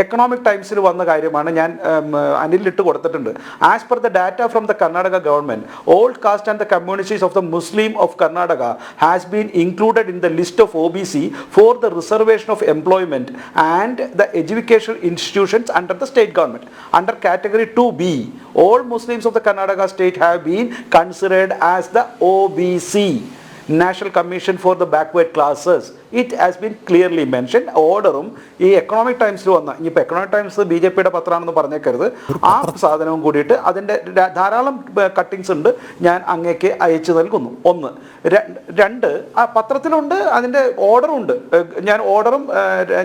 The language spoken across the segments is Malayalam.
എക്കണോമിക് ടൈംസിൽ വന്ന കാര്യമാണ് ഞാൻ അനിലിട്ട് കൊടുത്തിട്ടുണ്ട് as per the data from the Karnataka government all caste and the communities of the Muslim of Karnataka has been included in the list of O B C for the reservation of employment and the education institutions under the state government under category two B all Muslims of the Karnataka state have been considered as the O B OBC. National commission for the backward classes it has been clearly mention ഓർഡറും ഈ എക്കണോമിക് ടൈംസിൽ വന്ന ഇനിയിപ്പോൾ എക്കണോമിക് ടൈംസ് ബി ജെ പിയുടെ പത്രമാണെന്ന് പറഞ്ഞേക്കരുത്. ആ സാധനവും കൂടിയിട്ട് അതിന്റെ ധാരാളം കട്ടിങ്സ് ഉണ്ട്. ഞാൻ അങ്ങേക്ക് അയച്ചു നൽകുന്നു. ഒന്ന്. രണ്ട് ആ പത്രത്തിലുണ്ട് അതിന്റെ ഓർഡറും ഉണ്ട്. ഞാൻ ഓർഡറും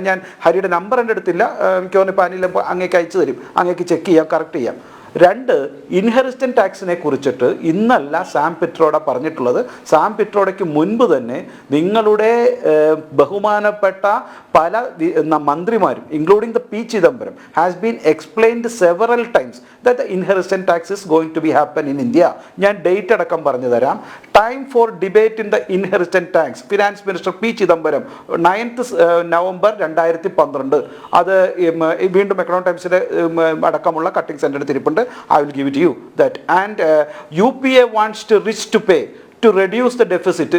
ഞാൻ ഹരിയുടെ നമ്പർ എന്റെ അടുത്തില്ല. മിക്കവാറും ഇപ്പോൾ അനിൽ അങ്ങേക്ക് അയച്ചു തരും. അങ്ങേക്ക് ചെക്ക് ചെയ്യാം കറക്റ്റ് ചെയ്യാം. രണ്ട് ഇൻഹെറിസ്റ്റൻ ടാക്സിനെ കുറിച്ചിട്ട് ഇന്നല്ല സാം പിട്രോഡ പറഞ്ഞിട്ടുള്ളത്. സാം പിട്രോഡയ്ക്ക് മുൻപ് തന്നെ നിങ്ങളുടെ ബഹുമാനപ്പെട്ട പല മന്ത്രിമാരും including the P Chidambaram has been explained several times that inheritance tax is going to be happen in India ഞാൻ ഡേറ്റ് അടക്കം പറഞ്ഞു തരാം. Time for debate in the inheritance tax finance minister P Chidambaram ninth November രണ്ടായിരത്തി പന്ത്രണ്ട്. അത് വീണ്ടും എക്കണോമിക് ടൈംസിന്റെ അടക്കമുള്ള കട്ടിംഗ് സെന്ററിൽ അടുത്ത് I will give it to you. That and uh, UPA wants to reach to pay. To reduce the deficit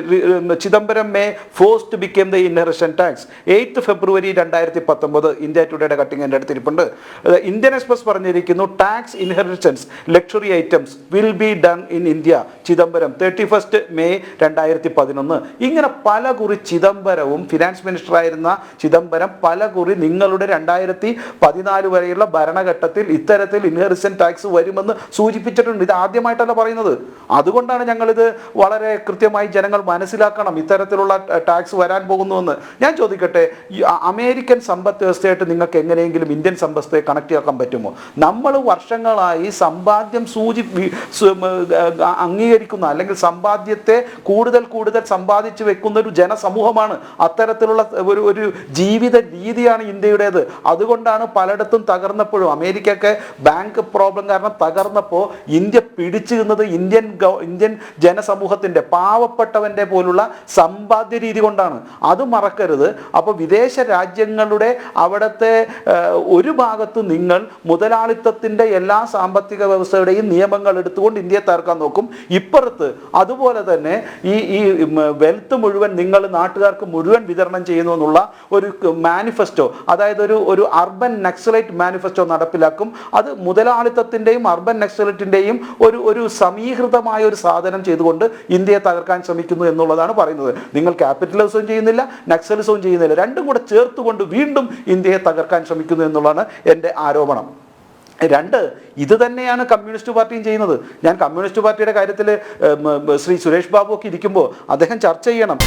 Chidambaram may force to become the inheritance tax eighth February രണ്ടായിരത്തി പത്തൊമ്പത് ഇന്ത്യ ടുഡേയുടെ കട്ടിങ് എന്റെ അടുത്തിരിപ്പുണ്ട്. ഇന്ത്യൻ എക്സ്പ്രസ് പറഞ്ഞിരിക്കുന്നു tax inheritance luxury items will be done in India Chidambaram thirty first May രണ്ടായിരത്തി പതിനൊന്ന് ഇങ്ങനെ പല കുറി ചിദംബരവും ഫിനാൻസ് മിനിസ്റ്റർ ആയിരുന്ന ചിദംബരം പല കുറി നിങ്ങളുടെ രണ്ടായിരത്തി പതിനാല് വരെയുള്ള ഭരണഘട്ടത്തിൽ ഇത്തരത്തിൽ ഇൻഹെറിസൻ ടാക്സ് വരുമെന്ന് സൂചിപ്പിച്ചിട്ടുണ്ട്. ഇത് ആദ്യമായിട്ടല്ല പറയുന്നത്. അതുകൊണ്ടാണ് ഞങ്ങളിത് വളരെ കൃത്യമായി ജനങ്ങൾ മനസ്സിലാക്കണം ഇത്തരത്തിലുള്ള ടാക്സ് വരാൻ പോകുന്നുവെന്ന്. ഞാൻ ചോദിക്കട്ടെ അമേരിക്കൻ സമ്പദ് വ്യവസ്ഥയായിട്ട് നിങ്ങൾക്ക് എങ്ങനെയെങ്കിലും ഇന്ത്യൻ സമ്പത്തെ കണക്ട് ചെയ്യാൻ പറ്റുമോ? നമ്മൾ വർഷങ്ങളായി സമ്പാദ്യം സൂചി അംഗീകരിക്കുന്ന അല്ലെങ്കിൽ സമ്പാദ്യത്തെ കൂടുതൽ കൂടുതൽ സമ്പാദിച്ചു വെക്കുന്ന ഒരു ജനസമൂഹമാണ് അത്തരത്തിലുള്ള ഒരു ഒരു ജീവിത രീതിയാണ് ഇന്ത്യയുടേത്. അതുകൊണ്ടാണ് പലയിടത്തും തകർന്നപ്പോഴും അമേരിക്കയൊക്കെ ബാങ്ക് പ്രോബ്ലം കാരണം തകർന്നപ്പോൾ ഇന്ത്യ പിടിച്ചു ഇന്ത്യൻ ഇന്ത്യൻ ജനസമൂഹത്തിന്റെ പാവപ്പെട്ടവന്റെ പോലുള്ള സമ്പാദ്യ രീതി കൊണ്ടാണ്. അത് മറക്കരുത്. അപ്പോൾ വിദേശ രാജ്യങ്ങളുടെ അവിടുത്തെ ഒരു ഭാഗത്ത് നിങ്ങൾ മുതലാളിത്തത്തിന്റെ എല്ലാ സാമ്പത്തിക വ്യവസ്ഥയുടെയും നിയമങ്ങൾ എടുത്തുകൊണ്ട് ഇന്ത്യയെ തകർക്കാൻ നോക്കും. ഇപ്പുറത്ത് അതുപോലെ തന്നെ ഈ ഈ വെൽത്ത് മുഴുവൻ നിങ്ങൾ നാട്ടുകാർക്ക് മുഴുവൻ വിതരണം ചെയ്യുന്നു എന്നുള്ള ഒരു മാനിഫെസ്റ്റോ അതായത് ഒരു ഒരു അർബൻ നക്സലൈറ്റ് മാനിഫെസ്റ്റോ നടപ്പിലാക്കും. അത് മുതലാളിത്തത്തിന്റെയും അർബൻ നക്സലൈറ്റിന്റെയും ഒരു ഒരു സമീകൃതമായ ഒരു സാധനം ചെയ്തുകൊണ്ട് ഇന്ത്യയെ തകർക്കാൻ ശ്രമിക്കുന്നു എന്നുള്ളതാണ് പറയുന്നത്. നിങ്ങൾ ക്യാപിറ്റലിസവും ചെയ്യുന്നില്ല നക്സലിസവും ചെയ്യുന്നില്ല. രണ്ടും കൂടെ ചേർത്തുകൊണ്ട് വീണ്ടും ഇന്ത്യയെ തകർക്കാൻ ശ്രമിക്കുന്നു എന്നുള്ളതാണ് എന്റെ ആരോപണം. രണ്ട് ഇത് തന്നെയാണ് കമ്മ്യൂണിസ്റ്റ് പാർട്ടിയും ചെയ്യുന്നത്. ഞാൻ കമ്മ്യൂണിസ്റ്റ് പാർട്ടിയുടെ കാര്യത്തിൽ ശ്രീ സുരേഷ് ബാബു ഒക്കെ ഇരിക്കുമ്പോൾ അദ്ദേഹം ചർച്ച ചെയ്യണം.